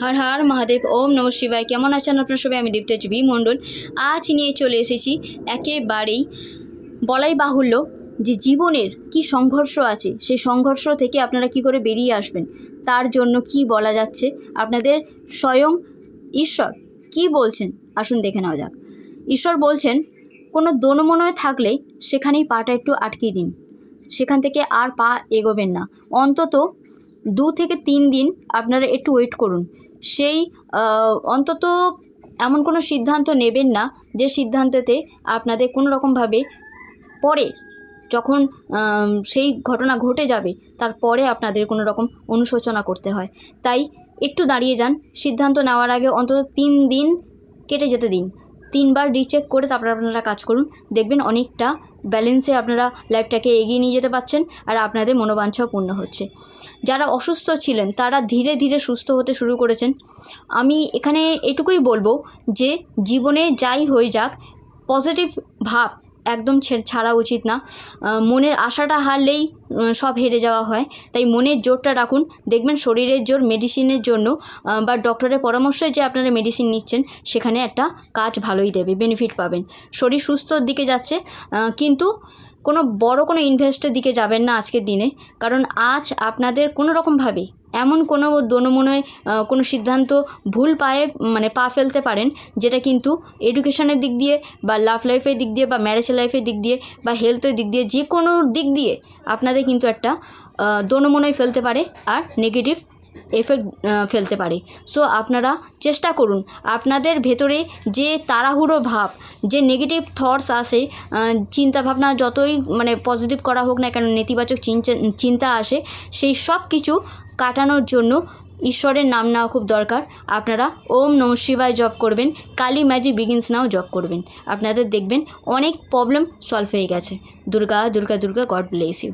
হর হর মহাদেব, ওম নম শিবায়। কেমন আছেন আপনার সবাই? আমি দীপ্তেজ বি মণ্ডল। আজ নিয়ে চলে এসেছি একেবারেই বলাই বাহুল্য যে জীবনের কি সংঘর্ষ আছে, সেই সংঘর্ষ থেকে আপনারা কি করে বেরিয়ে আসবেন, তার জন্য কি বলা যাচ্ছে? আপনাদের স্বয়ং ঈশ্বর কি বলছেন? আসুন দেখে নেওয়া যাক। ঈশ্বর বলছেন, কোনো দনমনয় থাকলে সেখানেই পাটা একটু আটকে দিন। সেখান থেকে আর পা এগোবেন না। অন্তত দু থেকে তিন দিন আপনারা একটু ওয়েট করুন। সেই অন্তত এমন কোনো সিদ্ধান্ত নেবেন না যে সিদ্ধান্ততে আপনাদের কোনো রকমভাবে পরে যখন সেই ঘটনা ঘটে যাবে তারপরে আপনাদের কোনো রকম অনুশোচনা করতে হয়। তাই একটু দাঁড়িয়ে যান, সিদ্ধান্ত নেওয়ার আগে অন্তত তিন দিন কেটে যেতে দিন। তিনবার রিচেক করে তারপর আপনারা কাজ করুন। দেখবেন অনেকটা ব্যালেন্সে আপনারা লাইফটাকে এগিয়ে নিয়ে যেতে পারছেন আর আপনাদের মনোবাঞ্ছাও পূর্ণ হচ্ছে। যারা অসুস্থ ছিলেন, তারা ধীরে ধীরে সুস্থ হতে শুরু করেছেন। আমি এখানে এটুকুই বলব যে, জীবনে যাই হয়ে যাক পজিটিভ ভাব একদম ছাড়া উচিত না। মনের আশাটা হারলেই সব হেরে যাওয়া হয়। তাই মনের জোরটা রাখুন। দেখবেন শরীরের জোর মেডিসিনের জন্য বা ডক্টরের পরামর্শে যে আপনারা মেডিসিন নিচ্ছেন, সেখানে একটা কাজ ভালোই দেবে বেনিফিট পাবেন। শরীর সুস্থর দিকে যাচ্ছে কিন্তু কোনো বড় কোনো ইনভেস্টের দিকে যাবেন না আজকের দিনে। কারণ আজ আপনাদের কোনো রকমভাবে এমন কোনো দনমনয় কোনো সিদ্ধান্ত ভুল পায়ে মানে পা ফেলতে পারেন যেটা কিন্তু এডুকেশনের দিক দিয়ে বা লাভ লাইফের দিক দিয়ে বা ম্যারেজ লাইফের দিক দিয়ে বা হেলথের দিক দিয়ে যে কোনো দিক দিয়ে আপনাদের কিন্তু একটা আহ, দনমনয় ফেলতে পারে আর নেগেটিভ এফেক্ট ফেলতে পারে। সো আপনারা চেষ্টা করুন আপনাদের ভেতরে যে তাড়াহুড়ো ভাব যে নেগেটিভ থটস আসে চিন্তাভাবনা যতই মানে পজিটিভ করা হোক না কেন নেতিবাচক চিন্তা আসে সেই সব কিছু কাটানোর জন্য ঈশ্বরের নাম নেওয়া খুব দরকার। আপনারা ওম নম শিবায় জব করবেন, কালী ম্যাজিক বিগিনস নাও জব করবেন। আপনাদের দেখবেন অনেক প্রবলেম সলভ হয়ে গেছে। Durga Durga Durga, God bless you.